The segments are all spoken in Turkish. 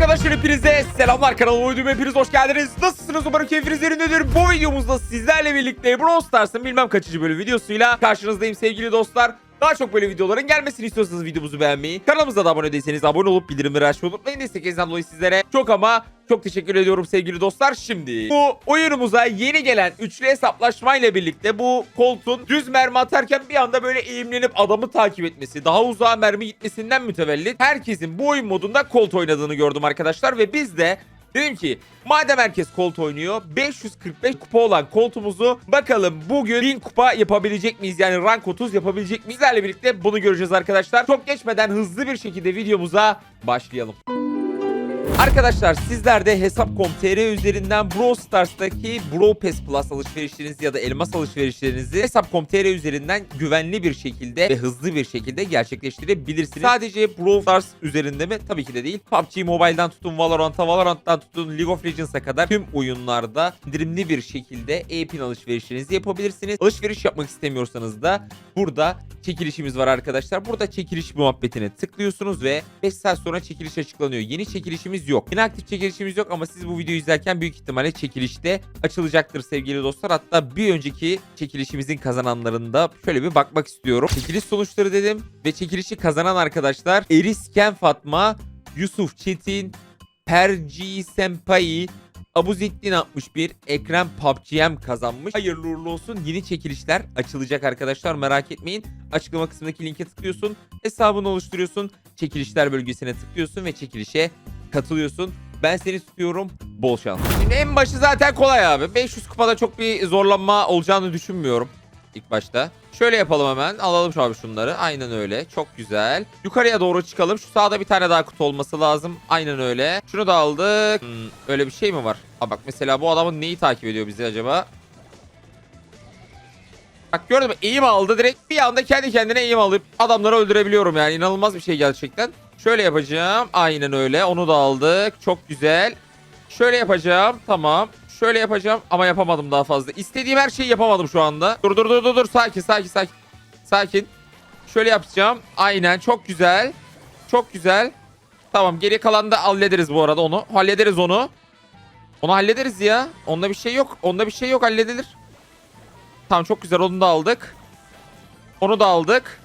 Arkadaşlar hepinize selamlar kanalıma uydum hepiniz hoş geldiniz. Nasılsınız umarım keyfiniz yerindedir. Bu videomuzda sizlerle birlikte Brawl Stars'ın bilmem kaçıncı bölüm videosuyla karşınızdayım sevgili dostlar. Daha çok böyle videoların gelmesini istiyorsanız videomuzu beğenmeyi, kanalımıza da abone değilseniz abone olup bildirimleri açmayı unutmayın. Desteklerinizden dolayı sizlere çok ama çok teşekkür ediyorum sevgili dostlar. Şimdi bu oyunumuza yeni gelen üçlü hesaplaşmayla birlikte bu koltuğun düz mermi atarken bir anda böyle eğimlenip adamı takip etmesi, daha uzağa mermi gitmesinden mütevellit herkesin bu oyun modunda kolt oynadığını gördüm arkadaşlar ve biz de Dedim ki madem herkes kolt oynuyor 545 kupa olan koltuğumuzu bakalım bugün 1000 kupa yapabilecek miyiz? Yani rank 30 yapabilecek miyiz? Birlikte bunu göreceğiz arkadaşlar. Çok geçmeden hızlı bir şekilde videomuza başlayalım. Arkadaşlar sizler de Hesap.com.tr üzerinden Brawl Stars'taki Brawl Pass Plus alışverişlerinizi ya da elmas alışverişlerinizi Hesap.com.tr üzerinden güvenli bir şekilde ve hızlı bir şekilde gerçekleştirebilirsiniz. Sadece Brawl Stars üzerinde mi? Tabii ki de değil. PUBG Mobile'dan tutun Valorant'a, Valorant'tan tutun League of Legends'a kadar tüm oyunlarda indirimli bir şekilde e-pin alışverişlerinizi yapabilirsiniz. Alışveriş yapmak istemiyorsanız da burada çekilişimiz var arkadaşlar. Burada çekiliş muhabbetine tıklıyorsunuz ve 5 saat sonra çekiliş açıklanıyor. Yeni çekilişimiz yok. Yine aktif çekilişimiz yok ama siz bu videoyu izlerken büyük ihtimalle çekilişte açılacaktır sevgili dostlar. Hatta bir önceki çekilişimizin kazananlarında şöyle bir bakmak istiyorum. Çekiliş sonuçları dedim ve çekilişi kazanan arkadaşlar Erisken Fatma, Yusuf Çetin, Perci Senpai, Abuzettin 61, Ekrem PUBGM kazanmış. Hayırlı uğurlu olsun. Yeni çekilişler açılacak arkadaşlar merak etmeyin. Açıklama kısmındaki linke tıklıyorsun. Hesabını oluşturuyorsun. Çekilişler bölgesine tıklıyorsun ve çekilişe katılıyorsun. Ben seni tutuyorum. Bol şans. Şimdi en başı zaten kolay abi. 500 kupada çok bir zorlanma olacağını düşünmüyorum. ilk başta. Şöyle yapalım hemen. Alalım şu abi şunları. Aynen öyle. Çok güzel. Yukarıya doğru çıkalım. Şu sağda bir tane daha kutu olması lazım. Aynen öyle. Şunu da aldık. Hmm, öyle bir şey mi var? Ha bak mesela bu adamın neyi takip ediyor bizi acaba? Bak gördün mü? Eğim aldı direkt. Bir anda kendi kendine eğim alıp adamları öldürebiliyorum yani. inanılmaz bir şey gerçekten. Şöyle yapacağım. Aynen öyle. Onu da aldık. Çok güzel. Şöyle yapacağım. Tamam. Şöyle yapacağım ama yapamadım daha fazla. İstediğim her şeyi yapamadım şu anda. Dur dur dur dur dur. Sakin sakin sakin. Sakin. Şöyle yapacağım. Aynen çok güzel. Çok güzel. Tamam geri kalan da hallederiz bu arada onu. Hallederiz onu. Onu hallederiz ya. Onda bir şey yok. Onda bir şey yok halledilir. Tamam çok güzel onu da aldık. Onu da aldık.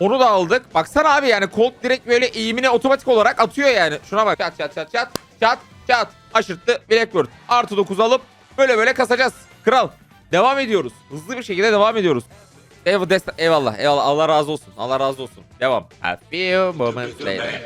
Onu da aldık. Baksana abi yani Colt direkt böyle eğimine otomatik olarak atıyor yani. Şuna bak. Çat çat çat çat. Çat çat. Aşırttı Blackbird. Artı 9 alıp böyle böyle kasacağız. Kral. Devam ediyoruz. Hızlı bir şekilde devam ediyoruz. Desta- eyvallah. Eyvallah. Allah razı olsun. Allah razı olsun. Devam. A few moments later.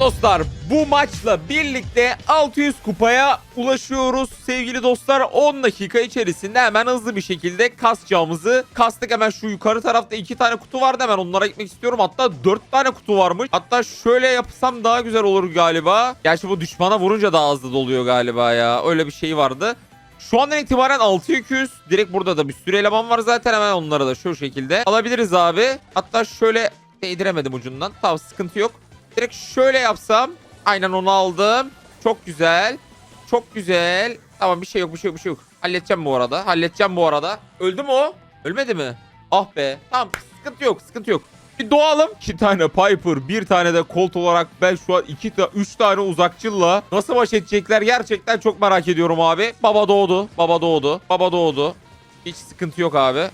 Dostlar bu maçla birlikte 600 kupaya ulaşıyoruz. Sevgili dostlar 10 dakika içerisinde hemen hızlı bir şekilde kasacağımızı kastık. Hemen şu yukarı tarafta 2 tane kutu vardı hemen onlara gitmek istiyorum. Hatta 4 tane kutu varmış. Hatta şöyle yapsam daha güzel olur galiba. Gerçi bu düşmana vurunca daha hızlı doluyor galiba ya. Öyle bir şey vardı. Şu andan itibaren 6200. Direkt burada da bir sürü eleman var zaten hemen onları da şu şekilde alabiliriz abi. Hatta şöyle değdiremedim ucundan. Tamam sıkıntı yok. Direkt şöyle yapsam. Aynen onu aldım. Çok güzel. Çok güzel. Tamam bir şey yok bir şey yok bir şey yok. Halledeceğim bu arada. Halledeceğim bu arada. Öldü mü o? Ölmedi mi? Ah be. Tamam sıkıntı yok sıkıntı yok. Bir doğalım. İki tane Piper, bir tane de Colt olarak ben şu an iki ta üç tane uzakçılla nasıl baş edecekler gerçekten çok merak ediyorum abi. Baba doğdu. Baba doğdu. Baba doğdu. Hiç sıkıntı yok abi.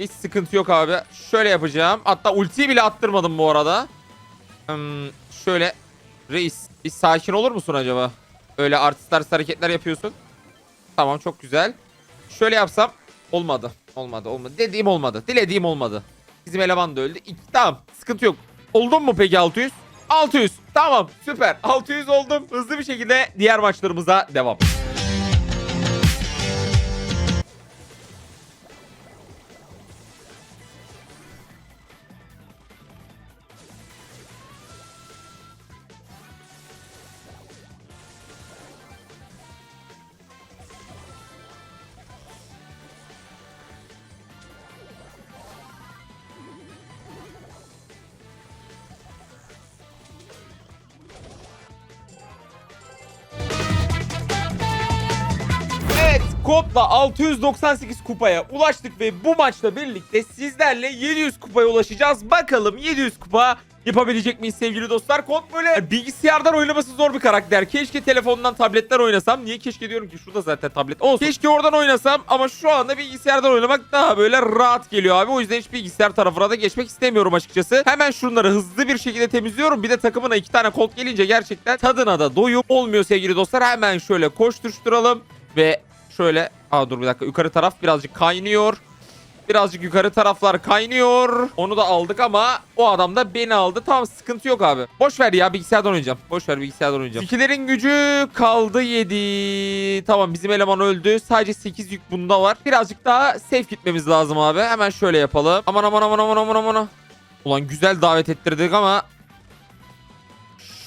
Hiç sıkıntı yok abi. Şöyle yapacağım. Hatta ultiyi bile attırmadım bu arada. Şöyle reis bir sakin olur musun acaba? Öyle artist artist hareketler yapıyorsun. Tamam çok güzel. Şöyle yapsam olmadı. Olmadı olmadı. Dediğim olmadı. Dilediğim olmadı. Bizim eleman da öldü. İki, tamam sıkıntı yok. Oldun mu peki 600? 600. Tamam süper. 600 oldum. Hızlı bir şekilde diğer maçlarımıza devam. Kodla 698 kupaya ulaştık ve bu maçla birlikte sizlerle 700 kupaya ulaşacağız. Bakalım 700 kupa yapabilecek miyiz sevgili dostlar? Kod böyle bilgisayardan oynaması zor bir karakter. Keşke telefondan tabletten oynasam. Niye keşke diyorum ki şurada zaten tablet olsun. Keşke oradan oynasam ama şu anda bilgisayardan oynamak daha böyle rahat geliyor abi. O yüzden hiç bilgisayar tarafına da geçmek istemiyorum açıkçası. Hemen şunları hızlı bir şekilde temizliyorum. Bir de takımına iki tane kod gelince gerçekten tadına da doyum olmuyor sevgili dostlar. Hemen şöyle koşturuşturalım ve şöyle... Aa dur bir dakika yukarı taraf birazcık kaynıyor. Birazcık yukarı taraflar kaynıyor. Onu da aldık ama o adam da beni aldı. Tamam sıkıntı yok abi. Boş ver ya bilgisayardan oynayacağım. Boş ver bilgisayardan oynayacağım. İkilerin gücü kaldı 7. Tamam bizim eleman öldü. Sadece 8 yük bunda var. Birazcık daha safe gitmemiz lazım abi. Hemen şöyle yapalım. Aman aman aman aman aman aman. Ulan güzel davet ettirdik ama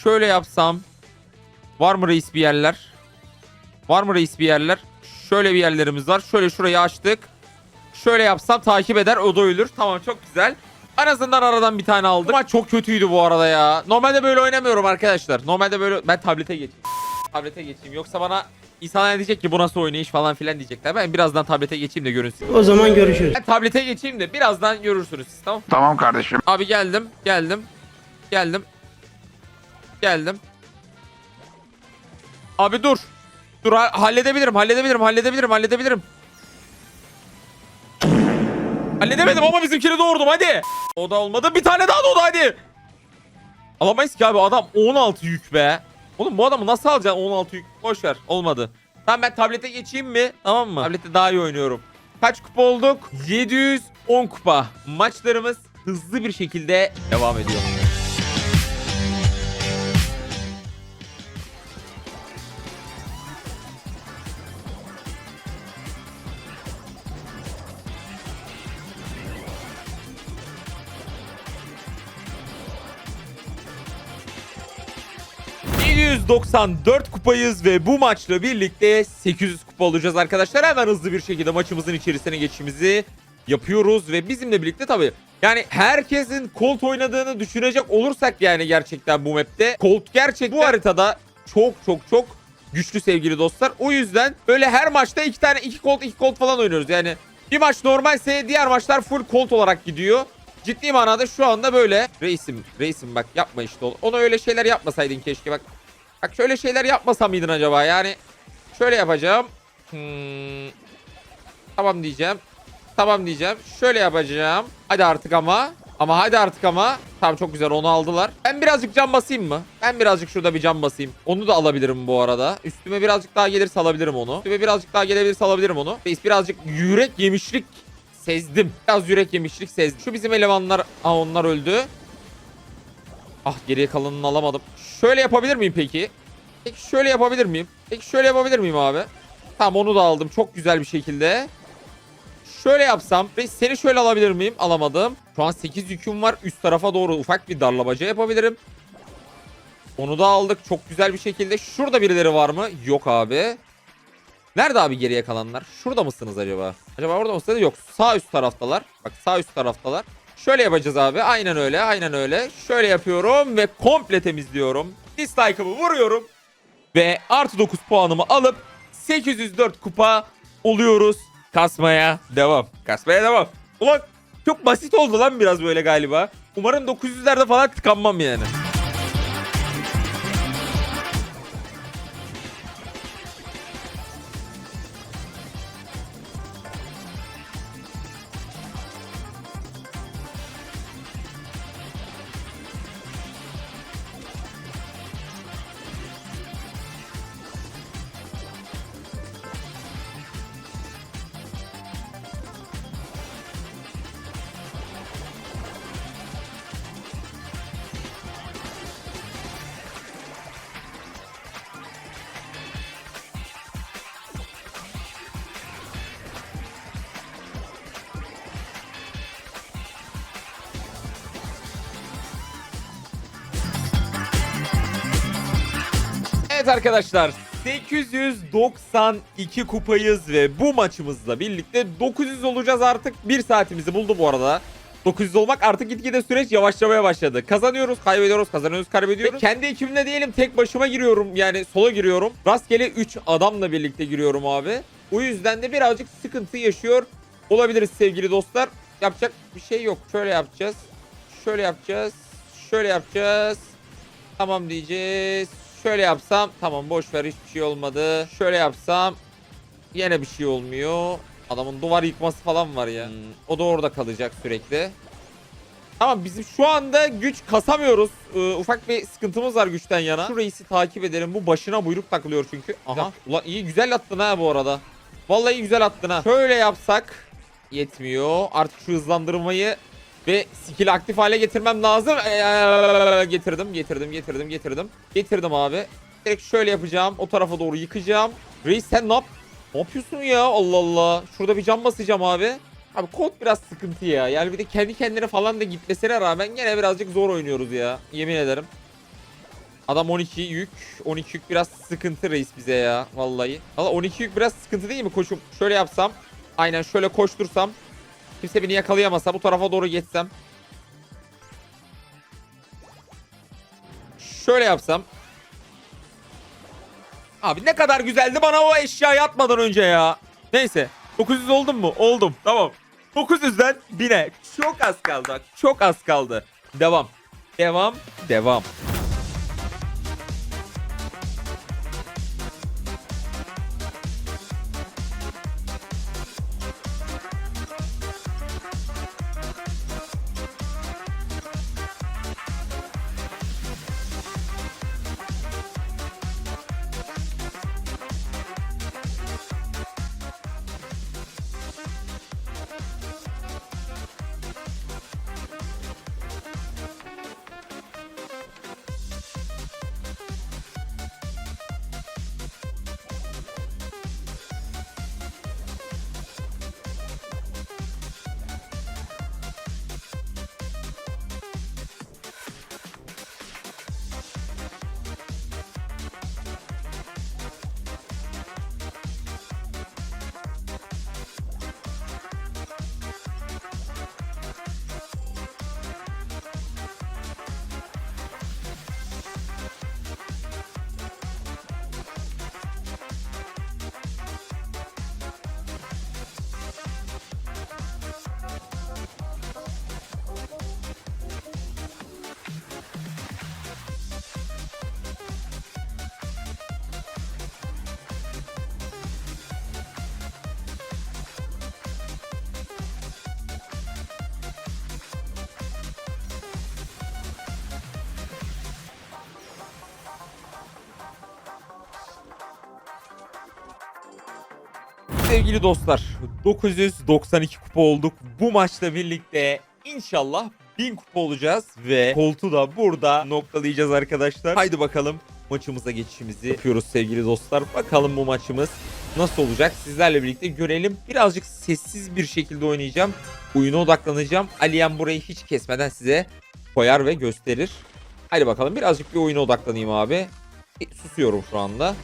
şöyle yapsam var mı reis bir yerler? Var mı reis bir yerler? Şöyle bir yerlerimiz var. Şöyle şurayı açtık. Şöyle yapsam takip eder o da ölür. Tamam çok güzel. En azından aradan bir tane aldık. Ama çok kötüydü bu arada ya. Normalde böyle oynamıyorum arkadaşlar. Normalde böyle ben tablete geçeyim. Tablete geçeyim. Yoksa bana insanlar diyecek ki bu nasıl oynayış falan filan diyecekler. Ben birazdan tablete geçeyim de görünsün. O zaman görüşürüz. Ben tablete geçeyim de birazdan görürsünüz siz tamam. Tamam kardeşim. Abi geldim. Geldim. Geldim. Geldim. Abi dur. Dur ha- halledebilirim. Halledebilirim. Halledebilirim. Halledebilirim. Halledemedim ama bizimkini doğurdum hadi. O da olmadı. Bir tane daha doğdu hadi. Alamayız ki abi adam 16 yük be. Oğlum bu adamı nasıl alacaksın 16 yük? Boş ver olmadı. Tamam ben tablete geçeyim mi? Tamam mı? Tablette daha iyi oynuyorum. Kaç kupa olduk? 710 kupa. Maçlarımız hızlı bir şekilde devam ediyor. ...794 kupayız ve bu maçla birlikte 800 kupa olacağız arkadaşlar. Hemen hızlı bir şekilde maçımızın içerisine geçişimizi yapıyoruz ve bizimle birlikte tabii... Yani herkesin Colt oynadığını düşünecek olursak yani gerçekten bu map'te... Colt gerçekten bu haritada çok çok çok güçlü sevgili dostlar. O yüzden böyle her maçta iki tane iki Colt iki Colt falan oynuyoruz. Yani bir maç normalse diğer maçlar full Colt olarak gidiyor. Ciddi manada şu anda böyle. Reisim, reisim bak yapma işte. oğlum. Ona öyle şeyler yapmasaydın keşke bak. Bak şöyle şeyler yapmasa mıydın acaba? Yani şöyle yapacağım. Hmm. Tamam diyeceğim. Tamam diyeceğim. Şöyle yapacağım. Hadi artık ama. Ama hadi artık ama. Tamam çok güzel onu aldılar. Ben birazcık cam basayım mı? Ben birazcık şurada bir cam basayım. Onu da alabilirim bu arada. Üstüme birazcık daha gelirse alabilirim onu. Üstüme birazcık daha gelebilirse alabilirim onu. Reis birazcık yürek yemişlik sezdim. Biraz yürek yemişlik sezdim. Şu bizim elemanlar... Aa onlar öldü. Ah geriye kalanını alamadım. Şöyle yapabilir miyim peki? Peki şöyle yapabilir miyim? Peki şöyle yapabilir miyim abi? Tamam onu da aldım çok güzel bir şekilde. Şöyle yapsam. Reis seni şöyle alabilir miyim? Alamadım. Şu an 8 yüküm var. Üst tarafa doğru ufak bir darlamaca yapabilirim. Onu da aldık çok güzel bir şekilde. Şurada birileri var mı? Yok abi. Nerede abi geriye kalanlar? Şurada mısınız acaba? Acaba orada mısınız? Yok. Sağ üst taraftalar. Bak sağ üst taraftalar. Şöyle yapacağız abi. Aynen öyle. Aynen öyle. Şöyle yapıyorum ve komple temizliyorum. Dislike'ımı vuruyorum. Ve artı 9 puanımı alıp 804 kupa oluyoruz. Kasmaya devam. Kasmaya devam. Ulan çok basit oldu lan biraz böyle galiba. Umarım 900'lerde falan tıkanmam yani. Evet arkadaşlar 892 kupayız ve bu maçımızla birlikte 900 olacağız artık. Bir saatimizi buldu bu arada. 900 olmak artık gitgide süreç yavaşlamaya başladı. Kazanıyoruz, kaybediyoruz, kazanıyoruz, kaybediyoruz. Ve kendi ekibimle diyelim tek başıma giriyorum yani sola giriyorum. Rastgele 3 adamla birlikte giriyorum abi. O yüzden de birazcık sıkıntı yaşıyor olabiliriz sevgili dostlar. Yapacak bir şey yok. Şöyle yapacağız. Şöyle yapacağız. Şöyle yapacağız. Tamam diyeceğiz. Şöyle yapsam tamam boş ver hiçbir şey olmadı. Şöyle yapsam yine bir şey olmuyor. Adamın duvar yıkması falan var ya. Hmm, o da orada kalacak sürekli. Tamam bizim şu anda güç kasamıyoruz. Ee, ufak bir sıkıntımız var güçten yana. Şu reisi takip edelim. Bu başına buyruk takılıyor çünkü. Aha. Ulan iyi güzel attın ha bu arada. Vallahi güzel attın ha. Şöyle yapsak yetmiyor. Artık şu hızlandırmayı ve skill aktif hale getirmem lazım. Ee, getirdim, getirdim, getirdim, getirdim. Getirdim abi. Direkt şöyle yapacağım. O tarafa doğru yıkacağım. Reis sen ne yap? Ne yapıyorsun ya? Allah Allah. Şurada bir cam basacağım abi. Abi kod biraz sıkıntı ya. Yani bir de kendi kendine falan da gitmesine rağmen gene birazcık zor oynuyoruz ya. Yemin ederim. Adam 12 yük. 12 yük biraz sıkıntı reis bize ya. Vallahi. Valla 12 yük biraz sıkıntı değil mi koçum? Şöyle yapsam. Aynen şöyle koştursam. Kimse beni yakalayamasa bu tarafa doğru geçsem. Şöyle yapsam. Abi ne kadar güzeldi bana o eşyayı atmadan önce ya. Neyse. 900 oldum mu? Oldum. Tamam. 900'den 1000'e. Çok az kaldı. Çok az kaldı. Devam. Devam. Devam. Sevgili dostlar 992 kupa olduk. Bu maçla birlikte inşallah 1000 kupa olacağız ve koltuğu da burada noktalayacağız arkadaşlar. Haydi bakalım maçımıza geçişimizi yapıyoruz sevgili dostlar. Bakalım bu maçımız nasıl olacak sizlerle birlikte görelim. Birazcık sessiz bir şekilde oynayacağım. Oyuna odaklanacağım. Aliyen burayı hiç kesmeden size koyar ve gösterir. Haydi bakalım birazcık bir oyuna odaklanayım abi. Bir susuyorum şu anda.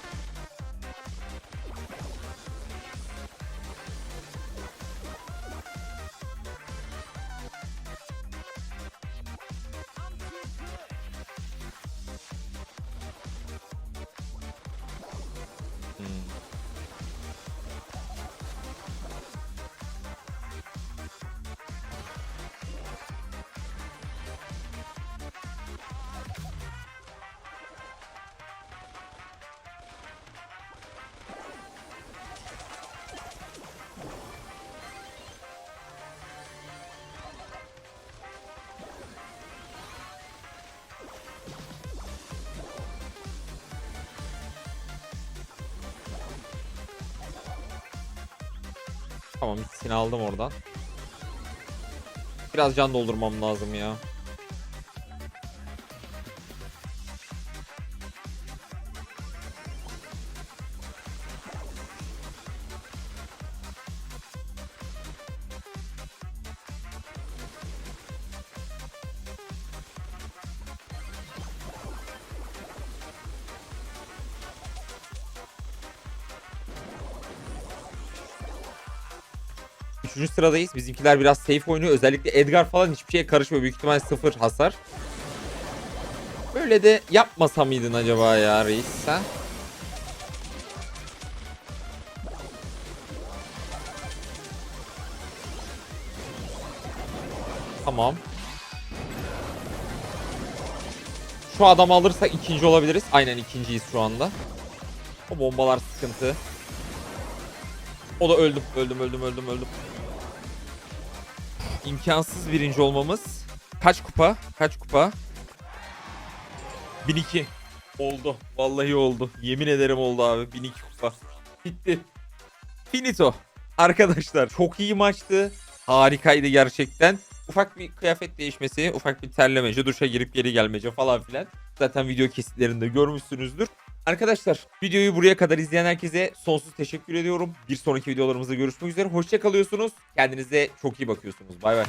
음. Tamam ikisini aldım oradan. Biraz can doldurmam lazım ya. Üçüncü sıradayız. Bizimkiler biraz safe oynuyor. Özellikle Edgar falan hiçbir şeye karışmıyor. Büyük ihtimal sıfır hasar. Böyle de yapmasa mıydın acaba ya reis sen? Tamam. Şu adamı alırsak ikinci olabiliriz. Aynen ikinciyiz şu anda. O bombalar sıkıntı. O da öldüm, öldüm, öldüm, öldüm, öldüm. İmkansız birinci olmamız. Kaç kupa? Kaç kupa? 1002. Oldu. Vallahi oldu. Yemin ederim oldu abi. 1002 kupa. Bitti. Finito. Arkadaşlar çok iyi maçtı. Harikaydı gerçekten. Ufak bir kıyafet değişmesi, ufak bir terlemece, duşa girip geri gelmece falan filan. Zaten video kesitlerinde görmüşsünüzdür. Arkadaşlar videoyu buraya kadar izleyen herkese sonsuz teşekkür ediyorum. Bir sonraki videolarımızda görüşmek üzere. Hoşça kalıyorsunuz. Kendinize çok iyi bakıyorsunuz. Bay bay.